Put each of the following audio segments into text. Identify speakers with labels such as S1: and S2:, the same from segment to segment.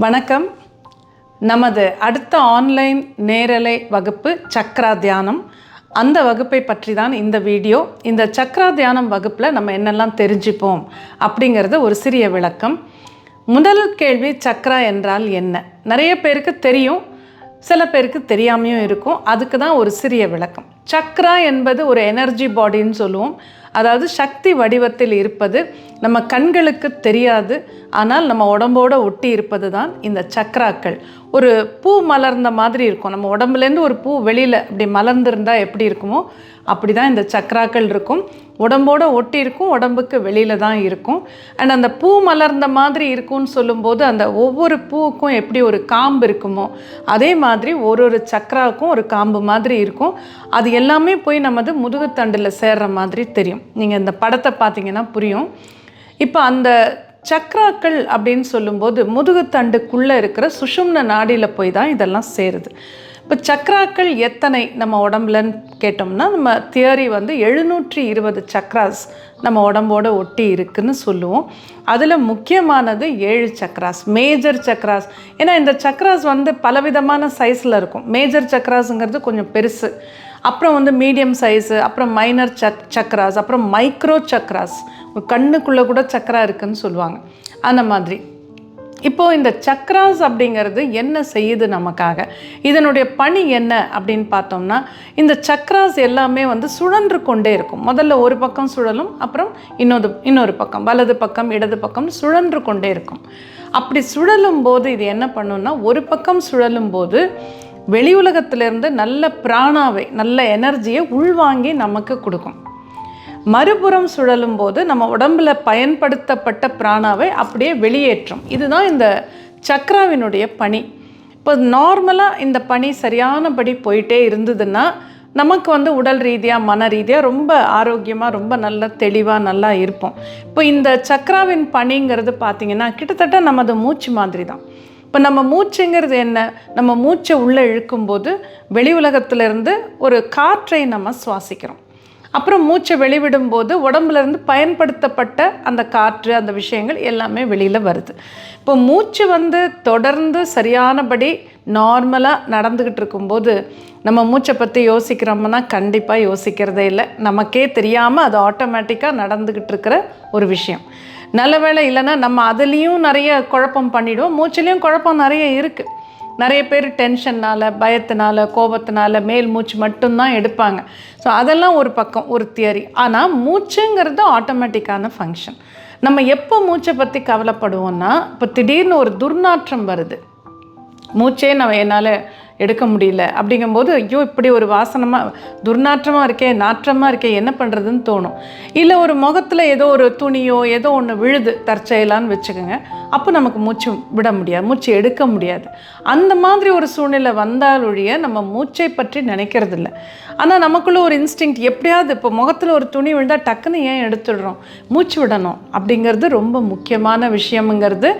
S1: வணக்கம். நமது அடுத்த ஆன்லைன் நேரலை வகுப்பு சக்ரா தியானம். அந்த வகுப்பை பற்றி தான் இந்த வீடியோ. இந்த சக்ரா தியானம் வகுப்பில் நம்ம என்னெல்லாம் தெரிஞ்சுப்போம் அப்படிங்கிறது ஒரு சிறிய விளக்கம். முதல் கேள்வி சக்ரா என்றால் என்ன? நிறைய பேருக்கு தெரியும் சில பேருக்கு தெரியாமையும் இருக்கும். அதுக்கு தான் ஒரு சிறிய விளக்கம். சக்ரா என்பது ஒரு எனர்ஜி பாடின்னு சொல்லுவோம். அதாவது சக்தி வடிவத்தில் இருப்பது நம்ம கண்களுக்கு தெரியாது ஆனால் நம்ம உடம்போட ஒட்டி இருப்பது தான் இந்த சக்ராக்கள். ஒரு பூ மலர்ந்த மாதிரி இருக்கும். நம்ம உடம்புலேருந்து ஒரு பூ வெளியில் அப்படி மலர்ந்துருந்தால் எப்படி இருக்குமோ அப்படி தான் இந்த சக்ராக்கள் இருக்கும். உடம்போட ஒட்டி இருக்கும் உடம்புக்கு வெளியில் தான் இருக்கும். அண்ட் அந்த பூ மலர்ந்த மாதிரி இருக்கும்னு சொல்லும்போது அந்த ஒவ்வொரு பூவுக்கும் எப்படி ஒரு காம்பு இருக்குமோ அதே மாதிரி ஒரு ஒரு சக்ராவுக்கும் ஒரு காம்பு மாதிரி இருக்கும். அது எல்லாமே போய் நமது முதுகுத்தண்டில் சேர்ற மாதிரி தெரியும். நீங்கள் இந்த படத்தை பார்த்தீங்கன்னா புரியும். இப்போ அந்த சக்ராக்கள் அப்படின்னு சொல்லும்போது முதுகுத்தண்டுக்குள்ளே இருக்கிற சுஷும்ன நாடியில் போய் தான் இதெல்லாம் சேருது. இப்போ சக்ராக்கள் எத்தனை நம்ம உடம்புலன்னு கேட்டோம்னா நம்ம தியரி வந்து எழுநூற்றி இருபது சக்ராஸ் நம்ம உடம்போட ஒட்டி இருக்குன்னு சொல்லுவோம். அதில் முக்கியமானது ஏழு சக்ராஸ் மேஜர் சக்ராஸ். ஏன்னா இந்த சக்ராஸ் வந்து பலவிதமான சைஸில் இருக்கும். மேஜர் சக்ராஸுங்கிறது கொஞ்சம் பெருசு. அப்புறம் வந்து மீடியம் சைஸு அப்புறம் மைனர் சக் சக்ராஸ் அப்புறம் மைக்ரோ சக்ராஸ். கண்ணுக்குள்ளே கூட சக்ரா இருக்குன்னு சொல்லுவாங்க. அந்த மாதிரி. இப்போது இந்த சக்ராஸ் அப்படிங்கிறது என்ன செய்யுது நமக்காக? இதனுடைய பணி என்ன அப்படின்னு பார்த்தோம்னா இந்த சக்ராஸ் எல்லாமே வந்து சுழன்று கொண்டே இருக்கும். முதல்ல ஒரு பக்கம் சுழலும் அப்புறம் இன்னொரு இன்னொரு பக்கம். வலது பக்கம் இடது பக்கம் சுழன்று கொண்டே இருக்கும். அப்படி சுழலும் போது இது என்ன பண்ணுன்னா ஒரு பக்கம் சுழலும் போது வெளி உலகத்திலிருந்து நல்ல பிராணாவை நல்ல எனர்ஜியை உள்வாங்கி நமக்கு கொடுக்கும். மறுபுறம் சுழலும் போது நம்ம உடம்புல பயன்படுத்தப்பட்ட பிராணாவை அப்படியே வெளியேற்றும். இதுதான் இந்த சக்ராவினுடைய பணி. இப்போ நார்மலாக இந்த பணி சரியானபடி போயிட்டே இருந்ததுன்னா நமக்கு வந்து உடல் ரீதியாக மன ரீதியாக ரொம்ப ஆரோக்கியமாக ரொம்ப நல்ல தெளிவாக நல்லா இருப்போம். இப்போ இந்த சக்ராவின் பணிங்கிறது பார்த்திங்கன்னா கிட்டத்தட்ட நமது மூச்சு மாதிரி தான். இப்போ நம்ம மூச்சுங்கிறது என்ன? நம்ம மூச்சை உள்ளே இழுக்கும்போது வெளி உலகத்திலேருந்து ஒரு காற்றை நம்ம சுவாசிக்கிறோம். அப்புறம் மூச்சை வெளிவிடும்போது உடம்புலேருந்து பயன்படுத்தப்பட்ட அந்த காற்று அந்த விஷயங்கள் எல்லாமே வெளியில் வருது. இப்போ மூச்சு வந்து தொடர்ந்து சரியானபடி நார்மலாக நடந்துக்கிட்டு இருக்கும்போது நம்ம மூச்சை பற்றி யோசிக்கிறோம்னா கண்டிப்பாக யோசிக்கிறதே இல்லை. நமக்கே தெரியாமல் அது ஆட்டோமேட்டிக்காக நடந்துக்கிட்டு இருக்கிற ஒரு விஷயம். நல்ல வேலை இல்லைன்னா நம்ம அதுலேயும் நிறைய குழப்பம் பண்ணிவிடுவோம் மூச்சுலேயும் குழப்பம் நிறைய இருக்குது நிறைய பேர் டென்ஷன்னால் பயத்தினால கோபத்தினால மேல் மூச்சு மட்டும்தான் எடுப்பாங்க. ஸோ அதெல்லாம் ஒரு பக்கம் ஒரு தியரி ஆனால் மூச்சுங்கிறது ஆட்டோமேட்டிக்கான ஃபங்க்ஷன் நம்ம எப்போ மூச்சை பற்றி கவலைப்படுவோம்னா இப்போ திடீர்னு ஒரு துர்நாற்றம் வருது. மூச்சே நம்ம என்னால் எடுக்க முடியல. அப்படிங்கும்போது ஐயோ இப்படி ஒரு வாசனமாக துர்நாற்றமாக இருக்கே நாற்றமாக இருக்கே என்ன பண்ணுறதுன்னு தோணும். இல்லை ஒரு முகத்தில் ஏதோ ஒரு துணியோ ஏதோ ஒன்று விழுது தற்செயலான்னு வச்சுக்கோங்க. அப்போ நமக்கு மூச்சு விட முடியாது மூச்சு எடுக்க முடியாது. அந்த மாதிரி ஒரு சூழ்நிலை வந்தால் ஒழிய நம்ம மூச்சை பற்றி நினைக்கிறது இல்லை ஆனால் நமக்குள்ள ஒரு இன்ஸ்டிங் எப்படியாவது இப்போ முகத்தில் ஒரு துணி விழுந்தால் டக்குன்னு ஏன் எடுத்துடுறோம்? மூச்சு விடணும் அப்படிங்கிறது ரொம்ப முக்கியமான விஷயம்ங்கிறது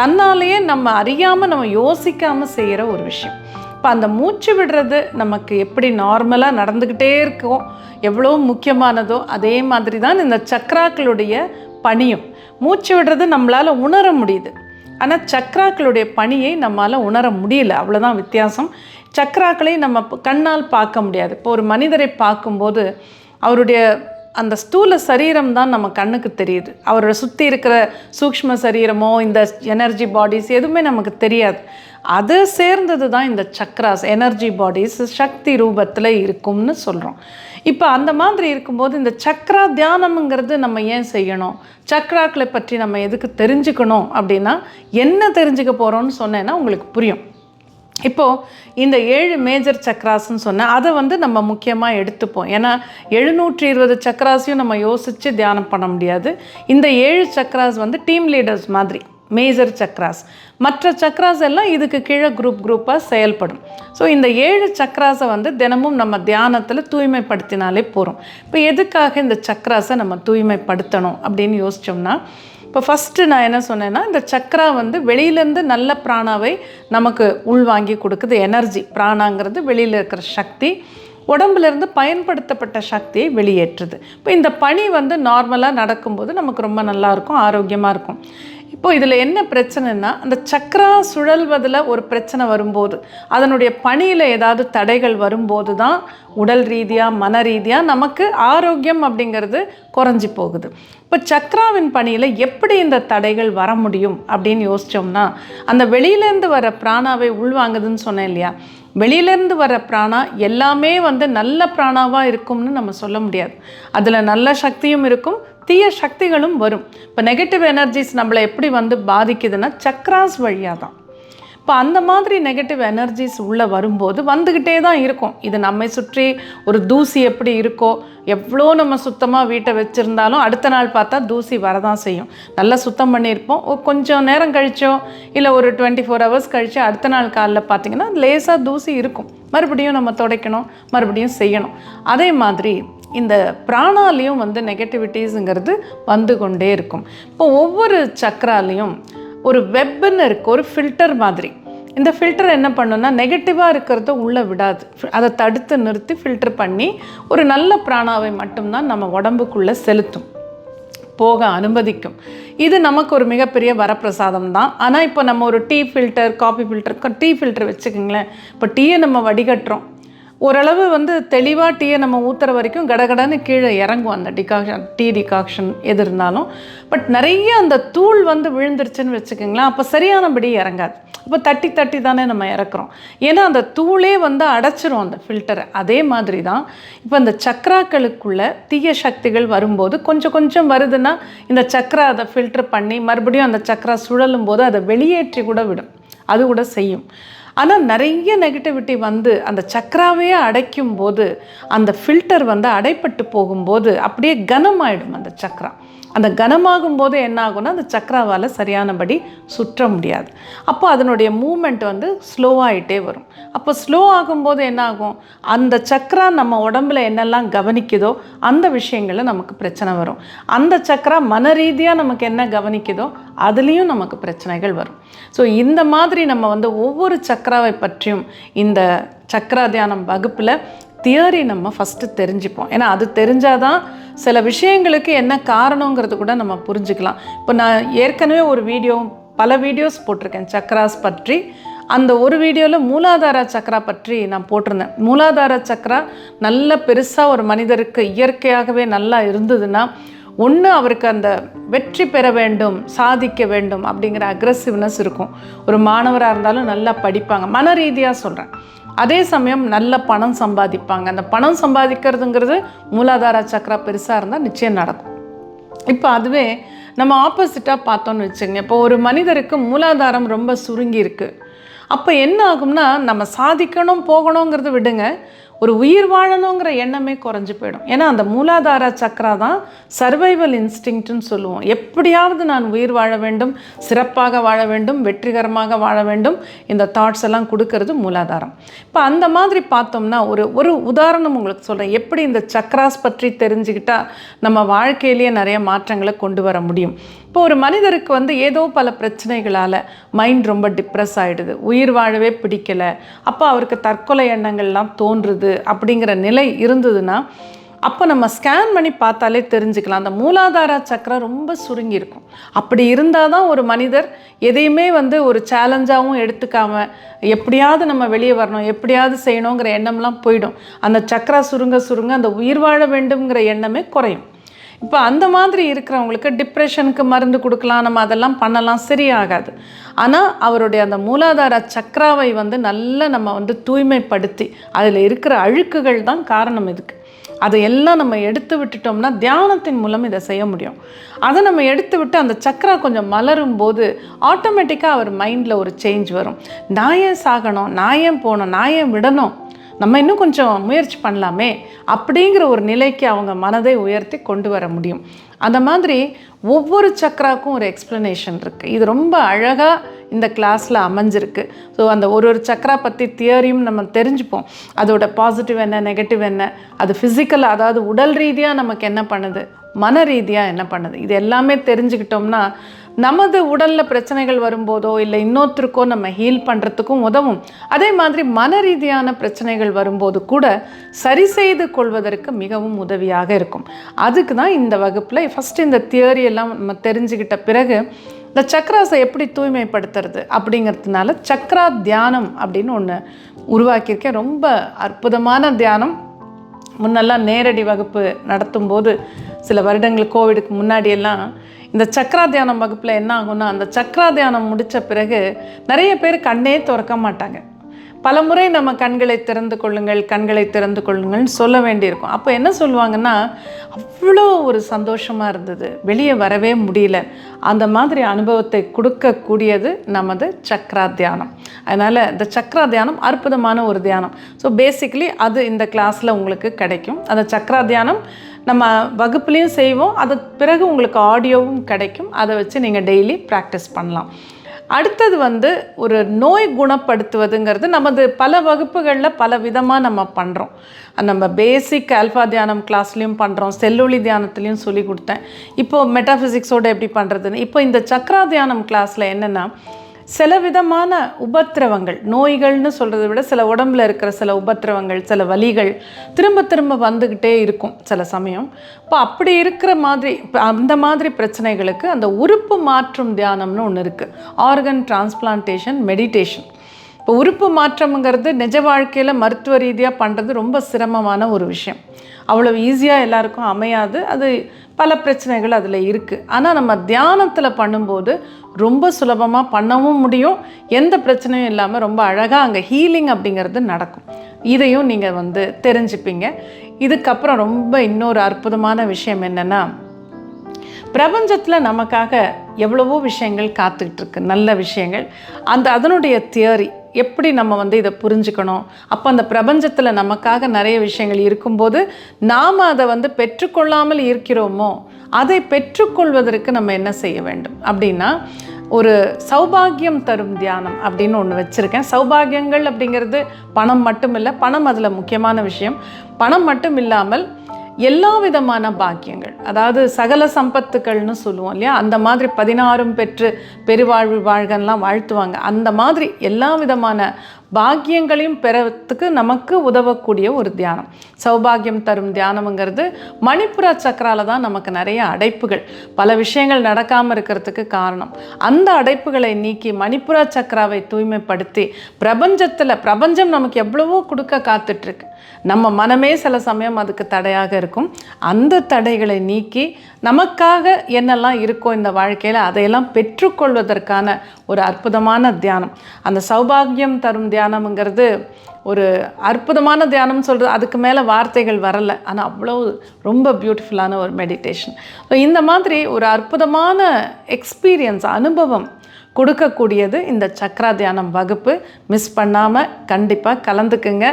S1: தன்னாலேயே நம்ம அறியாமல் நம்ம யோசிக்காமல் செய்கிற ஒரு விஷயம். இப்போ அந்த மூச்சு விடுறது நமக்கு எப்படி நார்மலாக நடந்துக்கிட்டே இருக்கோ எவ்வளோ முக்கியமானதோ அதே மாதிரி தான் இந்த சக்ராக்களுடைய பணியும். மூச்சு விடுறது நம்மளால் உணர முடியுது. ஆனால் சக்ராக்களுடைய பணியை நம்மளால் உணர முடியல. அவ்வளோதான் வித்தியாசம். சக்ராக்களை நம்ம கண்ணால் பார்க்க முடியாது. இப்போ ஒரு மனிதரை பார்க்கும்போது அவருடைய அந்த ஸ்தூல சரீரம் தான் நம்ம கண்ணுக்கு தெரியுது. அவரோட சுற்றி இருக்கிற சூக்ஷ்ம சரீரமோ இந்த எனர்ஜி பாடிஸ் எதுவுமே நமக்கு தெரியாது. அது சேர்ந்தது தான் இந்த சக்ராஸ் எனர்ஜி பாடிஸ் சக்தி ரூபத்தில் இருக்கும்னு சொல்கிறோம் இப்போ அந்த மாதிரி இருக்கும்போது இந்த சக்ரா தியானம்ங்கிறது நம்ம ஏன் செய்யணும்? சக்ராக்களை பற்றி நம்ம எதுக்கு தெரிஞ்சுக்கணும் அப்படின்னா என்ன தெரிஞ்சுக்க போகிறோம்னு சொன்னேன்னா உங்களுக்கு புரியும். இப்போது இந்த ஏழு மேஜர் சக்ராஸ்ன்னு சொன்னேன் அதை வந்து நம்ம முக்கியமாக எடுத்துப்போம். ஏன்னா எழுநூற்றி இருபது சக்ராஸையும் நம்ம யோசித்து தியானம் பண்ண முடியாது. இந்த ஏழு சக்ராஸ் வந்து டீம் லீடர்ஸ் மாதிரி மேஜர் சக்ராஸ். மற்ற சக்ராஸ் எல்லாம் இதுக்கு கீழே குரூப் குரூப்பாக செயல்படும். ஸோ இந்த ஏழு சக்ராஸை வந்து தினமும் நம்ம தியானத்தில் தூய்மைப்படுத்தினாலே போகிறோம் இப்போ எதுக்காக இந்த சக்ராஸை நம்ம தூய்மைப்படுத்தணும் அப்படின்னு யோசித்தோம்னா இப்போ ஃபஸ்ட்டு நான் என்ன சொன்னேன்னா இந்த சக்ரா வந்து வெளியிலேருந்து நல்ல பிராணாவை நமக்கு உள்வாங்கி கொடுக்குது. எனர்ஜி பிராணாங்கிறது வெளியில் இருக்கிற சக்தி. உடம்புலேருந்து பயன்படுத்தப்பட்ட சக்தியை வெளியேற்றுது. இப்போ இந்த பணி வந்து நார்மலாக நடக்கும்போது நமக்கு ரொம்ப நல்லாயிருக்கும் ஆரோக்கியமாக இருக்கும். இப்போ இதில் என்ன பிரச்சனைனா அந்த சக்கரா சுழல்வதில் ஒரு பிரச்சனை வரும்போது அதனுடைய பணியில் ஏதாவது தடைகள் வரும்போது தான் உடல் ரீதியாக மன ரீதியாக நமக்கு ஆரோக்கியம் அப்படிங்கிறது குறைஞ்சி போகுது. இப்போ சக்ராவின் பணியில் எப்படி இந்த தடைகள் வர முடியும் அப்படின்னு யோசித்தோம்னா அந்த வெளியிலேருந்து வர பிராணாவை உள்வாங்குதுன்னு சொன்னேன் இல்லையா? வெளியிலேருந்து வர பிராணா எல்லாமே வந்து நல்ல பிராணாவாக இருக்கும்னு நம்ம சொல்ல முடியாது. அதில் நல்ல சக்தியும் இருக்கும் தீய சக்திகளும் வரும். இப்போ நெகட்டிவ் எனர்ஜிஸ் நம்மளை எப்படி வந்து பாதிக்குதுன்னா சக்ராஸ் வழியாக தான் இப்போ அந்த மாதிரி நெகட்டிவ் எனர்ஜிஸ் உள்ளே வரும்போது வந்துக்கிட்டே தான் இருக்கும். இது நம்மை சுற்றி ஒரு தூசி எப்படி இருக்கோ எவ்வளோ நம்ம சுத்தமாக வீட்டை வச்சுருந்தாலும் அடுத்த நாள் பார்த்தா தூசி வரதான் செய்யும். நல்லா சுத்தம் பண்ணியிருப்போம். கொஞ்சம் நேரம் கழிச்சோ இல்லை ஒரு டுவெண்ட்டி ஃபோர் ஹவர்ஸ் கழிச்சோ அடுத்த நாள் காலைல பார்த்தீங்கன்னா லேசாக தூசி இருக்கும். மறுபடியும் நம்ம துடைக்கணும் மறுபடியும் செய்யணும். அதே மாதிரி இந்த பிராணாலையும் வந்து நெகட்டிவிட்டிஸுங்கிறது வந்து கொண்டே இருக்கும். இப்போ ஒவ்வொரு சக்கராலையும் ஒரு வெப்புன்னு இருக்குது ஒரு ஃபில்டர் மாதிரி. இந்த ஃபில்டர் என்ன பண்ணுன்னா நெகட்டிவாக இருக்கிறத உள்ளே விடாது. அதை தடுத்து நிறுத்தி ஃபில்டர் பண்ணி ஒரு நல்ல பிராணாவை மட்டும்தான் நம்ம உடம்புக்குள்ளே செலுத்தும். போக அனுமதிக்கும். இது நமக்கு ஒரு மிகப்பெரிய வரப்பிரசாதம் தான். ஆனால் இப்போ நம்ம ஒரு tea filter coffee filter tea filter வச்சுக்கோங்களேன். இப்போ டீயை நம்ம வடிகட்டுறோம். ஓரளவு வந்து தெளிவாக டீயை நம்ம ஊற்றுற வரைக்கும் கடகடன்னு கீழே இறங்கும் அந்த டிகாக்ஷன் டீ டிகாக்ஷன் எது இருந்தாலும். பட் நிறைய அந்த தூள் வந்து விழுந்துருச்சுன்னு வச்சுக்கோங்களேன் அப்போ சரியானபடி இறங்காது. இப்போ தட்டி தட்டி தானே நம்ம இறக்குறோம். ஏன்னா அந்த தூளே வந்து அடைச்சிரும் அந்த ஃபில்டரை அதே மாதிரி தான் இப்போ அந்த சக்கராக்களுக்குள்ளே தீய சக்திகள் வரும்போது கொஞ்சம் கொஞ்சம் வருதுன்னா இந்த சக்கரா அதை ஃபில்டர் பண்ணி மறுபடியும் அந்த சக்கரா சுழலும் போது அதை வெளியேற்றி கூட விடும். அது கூட செய்யும். ஆனால் நிறைய நெகட்டிவிட்டி வந்து அந்த சக்கராவே அடைக்கும் போது அந்த ஃபில்டர் வந்து அடைப்பட்டு போகும்போது அப்படியே கனமாயிடும் அந்த சக்கரா அந்த கனமாகும் போது என்ன ஆகும்னா அந்த சக்கராவால் சரியானபடி சுற்ற முடியாது. அப்போ அதனுடைய மூமெண்ட் வந்து ஸ்லோவாகிட்டே வரும். அப்போ ஸ்லோ ஆகும்போது என்ன ஆகும்? அந்த சக்கரா நம்ம உடம்புல என்னெல்லாம் கவனிக்குதோ அந்த விஷயங்களில் நமக்கு பிரச்சனை வரும். அந்த சக்கரா மன ரீதியாக நமக்கு என்ன கவனிக்குதோ அதுலேயும் நமக்கு பிரச்சனைகள் வரும். ஸோ இந்த மாதிரி நம்ம வந்து ஒவ்வொரு சக்கராவை பற்றியும் இந்த சக்கரா தியானம் வகுப்பில் தியரி நம்ம ஃபஸ்ட்டு தெரிஞ்சுப்போம். ஏன்னா அது தெரிஞ்சாதான் சில விஷயங்களுக்கு என்ன காரணங்கிறது கூட நம்ம புரிஞ்சுக்கலாம். இப்போ நான் ஏற்கனவே ஒரு வீடியோ பல வீடியோஸ் போட்டிருக்கேன் சக்கராஸ் பற்றி. அந்த ஒரு வீடியோவில் மூலாதார சக்கரா பற்றி நான் போட்டிருந்தேன். மூலாதார சக்கரா நல்ல பெருசாக ஒரு மனிதருக்கு இயற்கையாகவே நல்லா இருந்ததுன்னா ஒன்று அவருக்கு அந்த வெற்றி பெற வேண்டும் சாதிக்க வேண்டும் அப்படிங்கிற அக்ரஸிவ்னஸ் இருக்கும். ஒரு மாணவராக இருந்தாலும் நல்லா படிப்பாங்க. மன ரீதியாக சொல்கிறேன் அதே சமயம் நல்ல பணம் சம்பாதிப்பாங்க. அந்த பணம் சம்பாதிக்கிறதுங்கிறது மூலாதார சக்கரா பெருசாக இருந்தால் நிச்சயம் நடக்கும். இப்போ அதுவே நம்ம ஆப்போசிட்டாக பார்த்தோன்னு வச்சுங்க இப்போ ஒரு மனிதருக்கு மூலாதாரம் ரொம்ப சுருங்கி இருக்குது அப்போ என்ன ஆகும்னா நம்ம சாதிக்கணும் போகணுங்கிறத விடுங்க. ஒரு உயிர் வாழணுங்கிற எண்ணமே குறைஞ்சி போயிடும். ஏன்னா அந்த மூலாதார சக்கரா தான் சர்வைவல் இன்ஸ்டிங்க்ட்னு சொல்லுவோம். எப்படியாவது நான் உயிர் வாழ வேண்டும் சிறப்பாக வாழ வேண்டும் வெற்றிகரமாக வாழ வேண்டும் இந்த தாட்ஸ் எல்லாம் கொடுக்கறது மூலாதாரம். இப்போ அந்த மாதிரி பார்த்தோம்னா ஒரு ஒரு உதாரணம் உங்களுக்கு சொல்கிறேன் எப்படி இந்த சக்கராஸ் பற்றி தெரிஞ்சுக்கிட்டால் நம்ம வாழ்க்கையிலேயே நிறைய மாற்றங்களை கொண்டு வர முடியும்? இப்போ ஒரு மனிதருக்கு வந்து ஏதோ பல பிரச்சனைகளால் மைண்ட் ரொம்ப டிப்ரெஸ் ஆகிடுது உயிர் வாழவே பிடிக்கலை. அப்போ அவருக்கு தற்கொலை எண்ணங்கள்லாம் தோன்றுது. அப்படிங்கிற நிலை இருந்ததுன்னா அப்போ நம்ம ஸ்கேன் பண்ணி பார்த்தாலே தெரிஞ்சுக்கலாம். அந்த மூலாதார சக்கரம் ரொம்ப சுருங்கி இருக்கும் அப்படி இருந்தால் தான் ஒரு மனிதர் எதையுமே வந்து ஒரு சேலஞ்சாகவும் எடுத்துக்காம எப்படியாவது நம்ம வெளியே வரணும் எப்படியாவது செய்யணுங்கிற எண்ணம்லாம் போயிடும். அந்த சக்கரா சுருங்க சுருங்க அந்த உயிர் வாழ வேண்டுங்கிற எண்ணமே குறையும். இப்போ அந்த மாதிரி இருக்கிறவங்களுக்கு டிப்ரெஷனுக்கு மருந்து கொடுக்கலாம் நம்ம அதெல்லாம் பண்ணலாம் சரியாகாது. ஆனால் அவருடைய அந்த மூலாதார சக்கராவை வந்து நல்லா நம்ம வந்து தூய்மைப்படுத்தி அதில் இருக்கிற அழுக்குகள் தான் காரணம் இதுக்கு. அதை எல்லாம் நம்ம எடுத்து விட்டுட்டோம்னா தியானத்தின் மூலம் இதை செய்ய முடியும். அதை நம்ம எடுத்து விட்டு அந்த சக்கரா கொஞ்சம் மலரும் போது ஆட்டோமேட்டிக்காக அவர் மைண்டில் ஒரு சேஞ்ச் வரும். நான் ஏன் சாகணும்? நான் ஏன் போகணும்? நான் ஏன் விடணும்? நம்ம இன்னும் கொஞ்சம் முயற்சி பண்ணலாமே அப்படிங்கிற ஒரு நிலைக்கு அவங்க மனதை உயர்த்தி கொண்டு வர முடியும். அந்த மாதிரி ஒவ்வொரு சக்கராக்கும் ஒரு எக்ஸ்ப்ளனேஷன் இருக்குது இது ரொம்ப அழகாக இந்த கிளாஸில் அமைஞ்சிருக்கு. ஸோ அந்த ஒரு ஒரு சக்கரா பற்றி தியரியும் நம்ம தெரிஞ்சுப்போம். அதோட பாசிட்டிவ் என்ன நெகட்டிவ் என்ன அது ஃபிசிக்கல் அதாவது உடல் ரீதியாக நமக்கு என்ன பண்ணுது? மன ரீதியாக என்ன பண்ணுது? இது எல்லாமே தெரிஞ்சுக்கிட்டோம்னா நமது உடலில் பிரச்சனைகள் வரும்போதோ இல்லை இன்னொருத்தருக்கோ நம்ம ஹீல் பண்ணுறதுக்கும் உதவும். அதே மாதிரி மன ரீதியான பிரச்சனைகள் வரும்போது கூட சரி செய்து கொள்வதற்கு மிகவும் உதவியாக இருக்கும். அதுக்கு தான் இந்த வகுப்பில் ஃபஸ்ட்டு இந்த தியரி எல்லாம் நம்ம தெரிஞ்சுக்கிட்ட பிறகு இந்த சக்ராஸை எப்படி தூய்மைப்படுத்துறது அப்படிங்கிறதுனால சக்ரா தியானம் அப்படின்னு ஒன்று உருவாக்கியிருக்கேன். ரொம்ப அற்புதமான தியானம். முன்னெல்லாம் நேரடி வகுப்பு நடத்தும்போது சில வருடங்கள் கோவிடுக்கு முன்னாடியெல்லாம் இந்த சக்ரா தியானம் வகுப்பில் என்ன ஆகும்னா அந்த சக்ரா தியானம் முடித்த பிறகு நிறைய பேர் கண்ணே திறக்க மாட்டாங்க. பலமுறை நம்ம கண்களை திறந்து கொள்ளுங்கள் கண்களை திறந்து கொள்ளுங்கள்னு சொல்ல வேண்டியிருக்கும். அப்போ என்ன சொல்லுவாங்கன்னா அவ்வளோ ஒரு சந்தோஷமாக இருந்தது. வெளியே வரவே முடியல. அந்த மாதிரி அனுபவத்தை கொடுக்கக்கூடியது நமது சக்ரா தியானம் அதனால் இந்த சக்ரா தியானம் அற்புதமான ஒரு தியானம். ஸோ பேசிக்கலி அது இந்த கிளாஸில் உங்களுக்கு கிடைக்கும். அந்த சக்ரா தியானம் நம்ம வகுப்புலேயும் செய்வோம். அதுக்கு பிறகு உங்களுக்கு ஆடியோவும் கிடைக்கும். அதை வச்சு நீங்கள் டெய்லி ப்ராக்டிஸ் பண்ணலாம். அடுத்தது வந்து ஒரு நோய் குணப்படுத்துவதுங்கிறது நமது பல வகுப்புகளில் பல விதமாக நம்ம பண்ணுறோம் நம்ம பேசிக் ஆல்ஃபா தியானம் கிளாஸ்லேயும் பண்ணுறோம் செல்லொளி தியானத்துலேயும் சொல்லி கொடுத்தேன். இப்போது மெட்டாஃபிசிக்ஸோடு எப்படி பண்ணுறதுன்னு இப்போ இந்த சக்ரா தியானம் கிளாஸில் என்னென்னா சில விதமான உபத்திரவங்கள் நோய்கள்னு சொல்கிறத விட சில உடம்புல இருக்கிற சில உபத்திரவங்கள் சில வலிகள் திரும்ப திரும்ப வந்துக்கிட்டே இருக்கும் சில சமயம். இப்போ அப்படி இருக்கிற மாதிரி இப்போ அந்த மாதிரி பிரச்சனைகளுக்கு அந்த உறுப்பு மாற்றும் தியானம்னு ஒன்று இருக்குது ஆர்கன் டிரான்ஸ்பிளான்டேஷன் மெடிடேஷன் இப்போ உறுப்பு மாற்றம்ங்கிறது நிஜ வாழ்க்கையில் மருத்துவ ரீதியாக பண்ணுறது ரொம்ப சிரமமான ஒரு விஷயம். அவ்வளோ ஈஸியாக எல்லாருக்கும் அமையாது. அது பல பிரச்சனைகள் அதில் இருக்குது ஆனால் நம்ம தியானத்தில் பண்ணும்போது ரொம்ப சுலபமாக பண்ணவும் முடியும். எந்த பிரச்சனையும் இல்லாமல் ரொம்ப அழகாக அங்கே ஹீலிங் அப்படிங்கிறது நடக்கும். இதையும் நீங்கள் வந்து தெரிஞ்சுப்பீங்க. இதுக்கப்புறம் ரொம்ப இன்னொரு அற்புதமான விஷயம் என்னென்னா பிரபஞ்சத்தில் நமக்காக எவ்வளவோ விஷயங்கள் காத்துக்கிட்டு இருக்கு. நல்ல விஷயங்கள். அந்த அதனுடைய தியரி எப்படி நம்ம வந்து இதை புரிஞ்சுக்கணும்? அப்போ அந்த பிரபஞ்சத்தில் நமக்காக நிறைய விஷயங்கள் இருக்கும்போது நாம் அதை வந்து பெற்றுக்கொள்ளாமல் இருக்கிறோமோ அதை பெற்றுக்கொள்வதற்கு நம்ம என்ன செய்ய வேண்டும்? அப்படின்னா ஒரு சௌபாகியம் தரும் தியானம் அப்படின்னு ஒன்று வச்சுருக்கேன். சௌபாகியங்கள் அப்படிங்கிறது பணம் மட்டும் இல்லை பணம் அதில் முக்கியமான விஷயம். பணம் மட்டும் இல்லாமல் எல்லா விதமான பாக்கியங்கள். அதாவது சகல சம்பத்துக்கள்னு சொல்லுவோம் இல்லையா? அந்த மாதிரி பதினாறும் பெற்று பெருவாழ்வு வாழ்கன்லாம் வாழ்த்துவாங்க. அந்த மாதிரி எல்லா விதமான பாக்கியங்களையும் பெறத்துக்கு நமக்கு உதவக்கூடிய ஒரு தியானம். சௌபாகியம் தரும் தியானம்ங்கிறது மணிப்புரா சக்கரால தான் நமக்கு நிறைய அடைப்புகள். பல விஷயங்கள் நடக்காமல் இருக்கிறதுக்கு காரணம். அந்த அடைப்புகளை நீக்கி மணிப்புரா சக்கராவை தூய்மைப்படுத்தி பிரபஞ்சத்தில் பிரபஞ்சம் நமக்கு எவ்வளவோ கொடுக்க காத்துட்ருக்கு. நம்ம மனமே சில சமயம் அதுக்கு தடையாக இருக்கும். அந்த தடைகளை நீக்கி நமக்காக என்னெல்லாம் இருக்கோ இந்த வாழ்க்கையில் அதையெல்லாம் பெற்றுக்கொள்வதற்கான ஒரு அற்புதமான தியானம். அந்த சௌபாகியம் தரும் தியானம்ங்கிறது ஒரு அற்புதமான தியானம் சொல்கிறது அதுக்கு மேலே வார்த்தைகள் வரலை. ஆனால் அவ்வளோ ரொம்ப பியூட்டிஃபுல்லான ஒரு மெடிடேஷன் ஸோ இந்த மாதிரி ஒரு அற்புதமான எக்ஸ்பீரியன்ஸ் அனுபவம் கொடுக்கக்கூடியது இந்த சக்ரா தியானம் வகுப்பு. மிஸ் பண்ணாமல் கண்டிப்பாக கலந்துக்குங்க.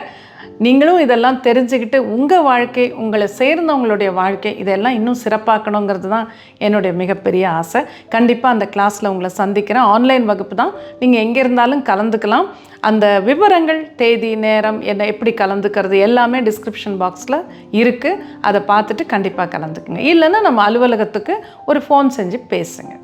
S1: நீங்களும் இதெல்லாம் தெரிஞ்சுக்கிட்டு உங்கள் வாழ்க்கை உங்களை சேர்ந்தவங்களுடைய வாழ்க்கை இதெல்லாம் இன்னும் சிறப்பாக்கணுங்கிறது தான் என்னுடைய மிகப்பெரிய ஆசை. கண்டிப்பாக அந்த கிளாஸில் உங்களை சந்திக்கிறேன். ஆன்லைன் வகுப்பு தான். நீங்கள் எங்கே இருந்தாலும் கலந்துக்கலாம். அந்த விவரங்கள் தேதி நேரம் என்ன எப்படி கலந்துக்கிறது எல்லாமே டிஸ்கிரிப்ஷன் பாக்ஸில் இருக்குது அதை பார்த்துட்டு கண்டிப்பாக கலந்துக்குங்க. இல்லைன்னா நம்ம அலுவலகத்துக்கு ஒரு ஃபோன் செஞ்சு பேசுங்கள்